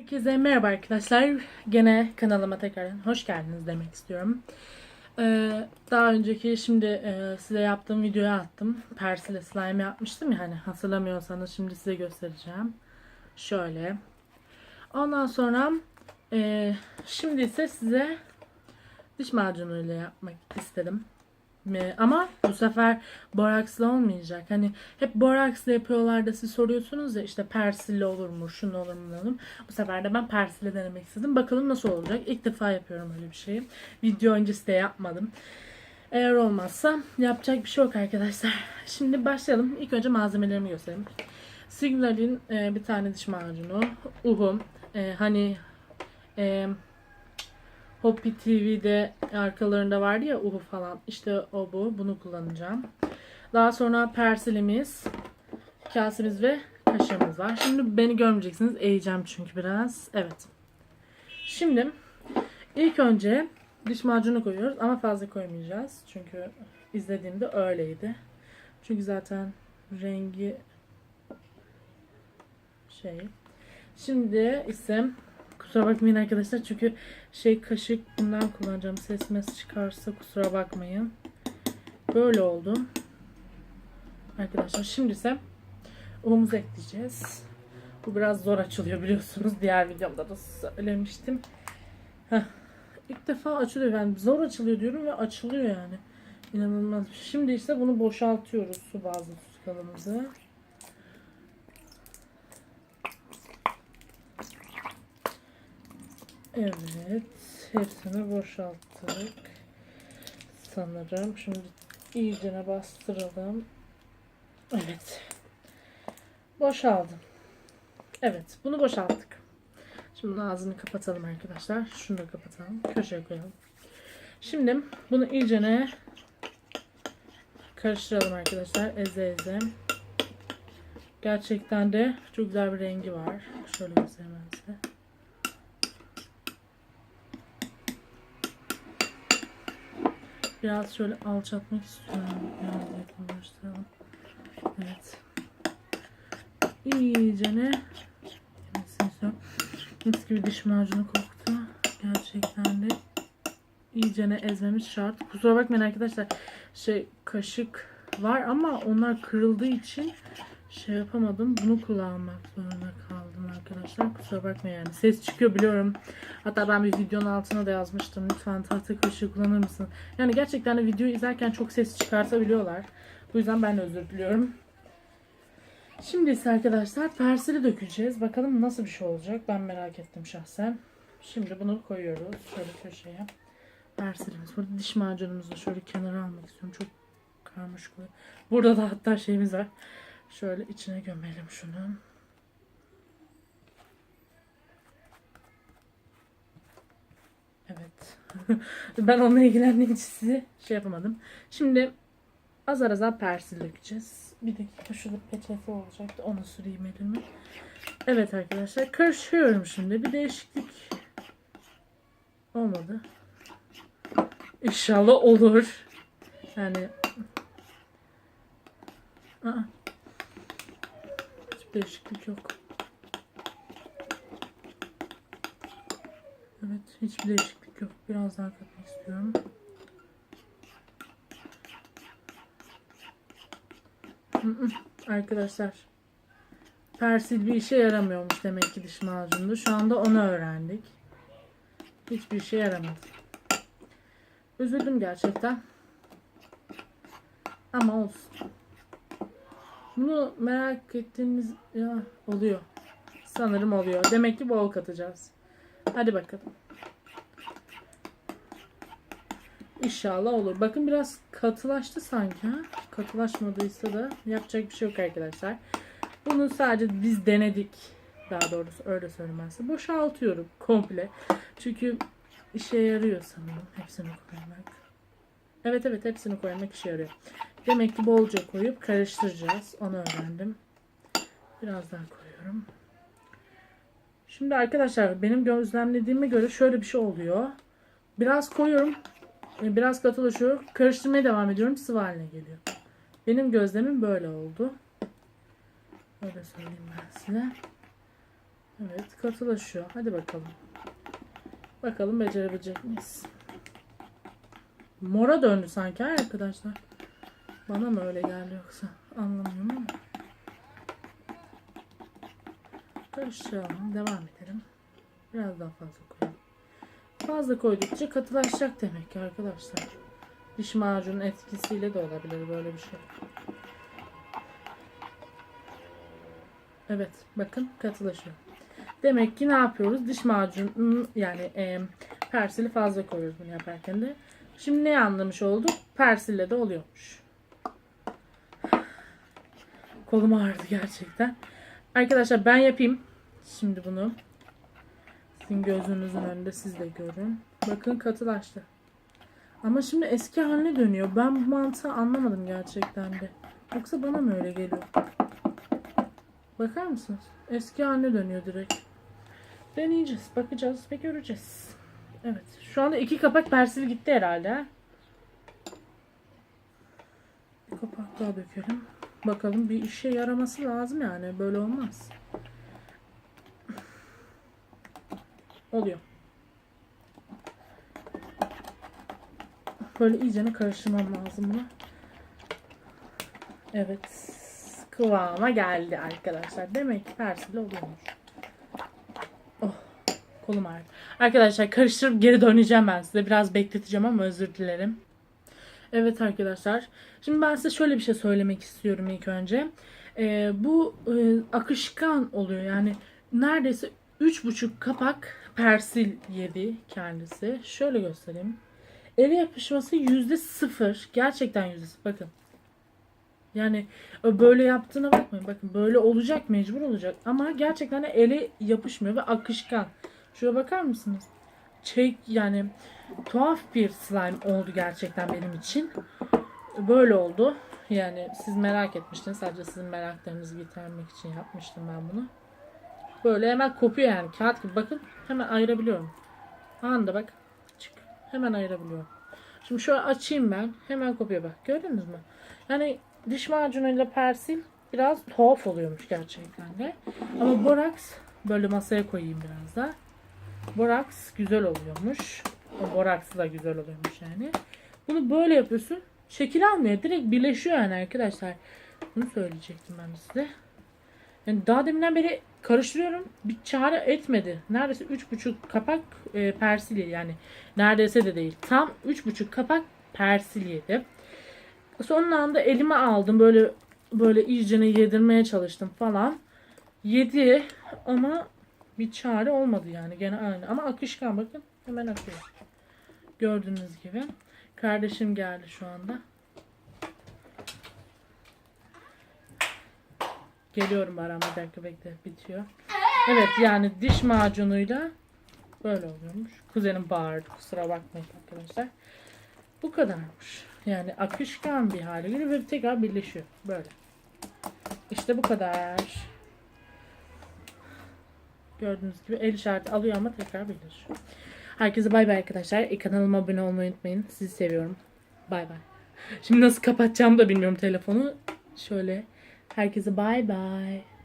Herkese merhaba arkadaşlar. Gene kanalıma tekrardan hoş geldiniz demek istiyorum. Ee, daha önceki şimdi e, size yaptığım videoya attım. Persile slime yapmıştım ya hani hatırlamıyorsanız şimdi size göstereceğim. Şöyle. Ondan sonra e, şimdi ise size diş macunuyla yapmak istedim. E, Ama bu sefer borakslı olmayacak. Hani hep borakslı yapıyorlar da siz soruyorsunuz ya işte persille olur mu, şunu olur mu, olur? Bu sefer de ben persille denemek istedim. Bakalım nasıl olacak. İlk defa yapıyorum öyle bir şeyi. Video öncesi de yapmadım. Eğer olmazsa yapacak bir şey yok arkadaşlar. Şimdi başlayalım. İlk önce malzemelerimi göstereyim. Signal'in e, bir tane diş macunu, uhum, e, hani e, Hopi TV'de arkalarında vardı ya uhu falan. İşte o bu. Bunu kullanacağım. Daha sonra persilimiz, kasemiz ve kaşığımız var. Şimdi beni görmeyeceksiniz. Eğeceğim çünkü biraz. Evet. Şimdi ilk önce diş macunu koyuyoruz ama fazla koymayacağız. Çünkü izlediğimde öyleydi. Çünkü zaten rengi şey. Şimdi ise kusura bakmayın arkadaşlar çünkü şey kaşık bundan kullanacağım. Ses mes çıkarsa kusura bakmayın. Böyle oldu. Arkadaşlar şimdi ise unumuzu ekleyeceğiz. Bu biraz zor açılıyor biliyorsunuz. Diğer videomda da söylemiştim. Heh. İlk defa açılıyor. Yani zor açılıyor diyorum ve açılıyor yani. İnanılmaz. şey. Şimdi ise bunu boşaltıyoruz su bazlı tutalımızı. Evet. Hepsini boşalttık. Sanırım. Şimdi iyicene bastıralım. Evet. Boşaldım. Evet. Bunu boşalttık. Şimdi ağzını kapatalım arkadaşlar. Şunu da kapatalım. Köşeye koyalım. Şimdi bunu iyicene karıştıralım arkadaşlar. Eze eze. Gerçekten de çok güzel bir rengi var. Şöyle göstereyim size. Biraz şöyle alçaltmak istiyorum. Biraz yakınlaştıralım. Evet. İyicene yemesini istiyorum. Mis gibi diş macunu koktu. Gerçekten de iyicene ezmemiz şart. Kusura bakmayın arkadaşlar. Şey kaşık var ama onlar kırıldığı için şey yapamadım. Bunu kullanmak zorunda kaldım arkadaşlar. Kusura bakmayın yani. Ses çıkıyor biliyorum. Hatta ben bir videonun altına da yazmıştım. Lütfen tahta kaşığı kullanır mısın? Yani gerçekten de videoyu izlerken çok ses çıkartabiliyorlar. Bu yüzden ben özür diliyorum. Şimdi ise arkadaşlar persili dökeceğiz. Bakalım nasıl bir şey olacak. Ben merak ettim şahsen. Şimdi bunu koyuyoruz. Şöyle köşeye. Persilimiz. Burada diş macunumuzu şöyle kenara almak istiyorum. Çok karmaşık oluyor. Burada da hatta şeyimiz var. Şöyle içine gömelim şunu. Evet. ben onunla ilgilendiğim için size şey yapamadım. Şimdi azar azar persil dökeceğiz. Bir dakika şurada peçete olacaktı. Onu süreyim elime. Evet arkadaşlar. Karışıyorum şimdi. Bir değişiklik olmadı. İnşallah olur. Yani Aa. Hiçbir değişiklik yok. Evet, hiçbir değişiklik yok. Biraz daha katmak istiyorum. Arkadaşlar, persil bir işe yaramıyormuş demek ki diş macununda. Şu anda onu öğrendik. Hiçbir işe yaramadı. Üzüldüm gerçekten. Ama olsun. Bunu merak ettiğiniz ya oluyor. Sanırım oluyor. Demek ki bol katacağız. Hadi bakalım. İnşallah olur. Bakın biraz katılaştı sanki. Ha? Katılaşmadıysa da yapacak bir şey yok arkadaşlar. Bunu sadece biz denedik. Daha doğrusu öyle size. Boşaltıyorum komple. Çünkü işe yarıyor sanırım. Hepsini koymak. Evet evet hepsini koymak işe yarıyor. Demek ki bolca koyup karıştıracağız. Onu öğrendim. Biraz daha koyuyorum. Şimdi arkadaşlar benim gözlemlediğime göre şöyle bir şey oluyor. Biraz koyuyorum. E, Biraz katılaşıyor. Karıştırmaya devam ediyorum. Sıvı haline geliyor. Benim gözlemim böyle oldu. Öyle söyleyeyim ben size. Evet katılaşıyor. Hadi bakalım. Bakalım becerebilecek miyiz? Mora döndü sanki arkadaşlar. Bana mı öyle geldi yoksa? Anlamıyorum ama. Karıştıralım. Devam edelim. Biraz daha fazla koyalım. Fazla koydukça katılaşacak demek ki arkadaşlar. Diş macunun etkisiyle de olabilir böyle bir şey. Evet bakın katılaşıyor. Demek ki ne yapıyoruz? Diş macunu yani e, persili fazla koyuyoruz bunu yaparken de. Şimdi ne anlamış olduk? Persille de oluyormuş. Kolum ağrıdı gerçekten. Arkadaşlar ben yapayım. Şimdi bunu. Sizin gözünüzün önünde siz de görün. Bakın katılaştı. Ama şimdi eski haline dönüyor. Ben bu mantığı anlamadım gerçekten de. Yoksa bana mı öyle geliyor? Bakar mısınız? Eski haline dönüyor direkt. Deneyeceğiz. Bakacağız ve göreceğiz. Evet. Şu anda iki kapak persil gitti herhalde. ha? Bir kapak daha dökelim. Bakalım bir işe yaraması lazım yani. Böyle olmaz. Oluyor. Böyle iyicene karıştırmam lazım bunu. Evet. Kıvama geldi arkadaşlar. Demek ki persili oluyormuş. Oh. Kolum ağrıdı. Arkadaşlar karıştırıp geri döneceğim ben size. Biraz bekleteceğim ama özür dilerim. Evet arkadaşlar. Şimdi ben size şöyle bir şey söylemek istiyorum ilk önce. Ee, bu e, akışkan oluyor. Yani neredeyse 3,5 kapak persil yedi kendisi. Şöyle göstereyim. Ele yapışması yüzde sıfır. Gerçekten yüzde. Bakın. Yani böyle yaptığına bakmayın. Bakın böyle olacak mecbur olacak. Ama gerçekten ele yapışmıyor ve akışkan. Şuraya bakar mısınız? Çek yani tuhaf bir slime oldu gerçekten benim için. Böyle oldu. Yani siz merak etmiştiniz. Sadece sizin meraklarınızı gidermek için yapmıştım ben bunu. Böyle hemen kopuyor yani. Kağıt gibi bakın. Hemen ayırabiliyorum. Anında bak. Çık. Hemen ayırabiliyorum. Şimdi şöyle açayım ben. Hemen kopuyor bak. Gördünüz mü? Yani diş macunuyla persil biraz tuhaf oluyormuş gerçekten de. Ama boraks böyle masaya koyayım biraz da. Boraks güzel oluyormuş. O boraksı da güzel oluyormuş yani. Bunu böyle yapıyorsun. Şekil almıyor. Direkt birleşiyor yani arkadaşlar. Bunu söyleyecektim ben size. Yani daha deminden beri karıştırıyorum. Bir çare etmedi. Neredeyse 3,5 kapak e, persil yani. Neredeyse de değil. Tam 3,5 kapak persil yedi. Son anda elime aldım. Böyle böyle iyicene yedirmeye çalıştım falan. Yedi ama bir çare olmadı yani. Gene aynı. Ama akışkan bakın. Hemen akıyor. Gördüğünüz gibi. Kardeşim geldi şu anda. Geliyorum Baran bir dakika bekle bitiyor. Evet yani diş macunuyla böyle oluyormuş. Kuzenim bağırdı kusura bakmayın arkadaşlar. Bu kadarmış. Yani akışkan bir hale geliyor ve tekrar birleşiyor. Böyle. İşte bu kadar. Gördüğünüz gibi el işareti alıyor ama tekrar birleşiyor. Herkese bay bay arkadaşlar. E, kanalıma abone olmayı unutmayın. Sizi seviyorum. Bay bay. Şimdi nasıl kapatacağımı da bilmiyorum telefonu. Şöyle. Herkese bay bay.